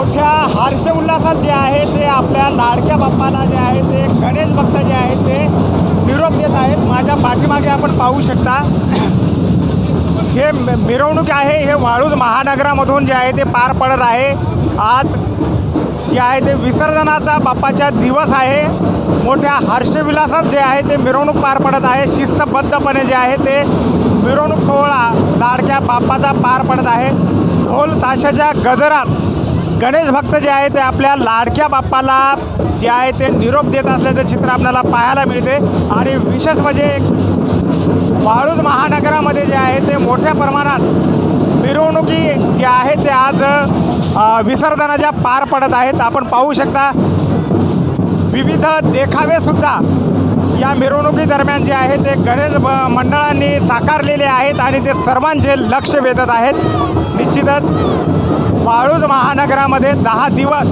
मोठ्या हर्ष उल्हासात जे आहे ते आपल्या लाडक्या बाप्पाला जे आहे ते गणेश भक्त जे आहेत ते निरोप देत आहेत. माझ्या पाठीमागे आपण पाहू शकता हे मिरवणूक आहे हे वाळूज महानगरामधून जे आहे ते पार पडत आहे. आज जे आहे ते विसर्जनाचा बाप्पाचा दिवस आहे. मोठ्या हर्षविलासात जे आहे ते मिरवणूक पार पडत आहे. शिस्तबद्धपणे जे आहे ते मिरवणूक सोहळा लाडक्या बाप्पाचा पार पडत आहे. ढोल ताशाच्या गजरात गणेश भक्त जे आहे ते आपल्या लाडक्या बाप्पाला जे आहे ते निरोप देत असल्याचं चित्र आपल्याला पाहायला मिळते. आणि विशेष म्हणजे वाळूज महानगरामध्ये जे आहे ते मोठ्या प्रमाणात मिरवणुकी जे आहे ते आज विसर्जनाच्या पार पडत आहेत. आपण पाहू शकता विविध देखावेसुद्धा या मिरवणुकीदरम्यान जे आहे ते गणेश ब- मंडळांनी साकारलेले आहेत आणि ते सर्वांचे लक्ष वेधत आहेत. निश्चितच वाळूज महानगरामध्ये दहा दिवस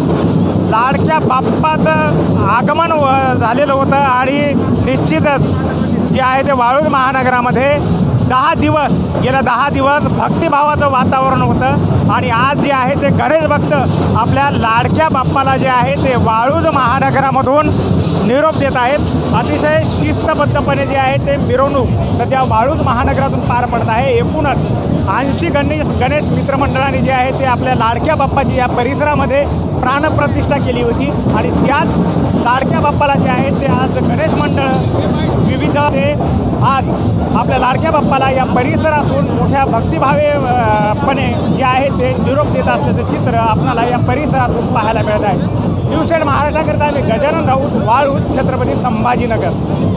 लाडक्या बाप्पाचं आगमन व- झालेलं होतं आणि निश्चितच जे आहे ते वाळूज महानगरामध्ये दहा दिवस गेल्या दहा दिवस भक्तिभावाचं वातावरण होतं. आणि आज जे आहे ते गणेश भक्त आपल्या लाडक्या बाप्पाला जे आहे ते वाळूज महानगरामधून निरोप देत आहेत. अतिशय शिस्तबद्धपणे जे आहे ते मिरवणूक सध्या वाळूज महानगरातून पार पडत आहे. एकूणच ऐंशी गणेश गणेश मित्रमंडळाने जे आहे ते आपल्या लाडक्या बाप्पाची या परिसरामध्ये प्राणप्रतिष्ठा केली होती. आणि त्याच लाडक्या बाप्पाला जे आहे ते आज गणेश मंडळ आज आपल्या लाडक्या बाप्पाला या परिसरातून मोठ्या भक्तिभावेपणे जे आहे ते निरोप देत असल्याचं चित्र आपणाला या परिसरातून पाहायला मिळत आहे. न्यूज टेन महाराष्ट्राकरिता मी गजानन राऊत वाळूत छत्रपती संभाजीनगर.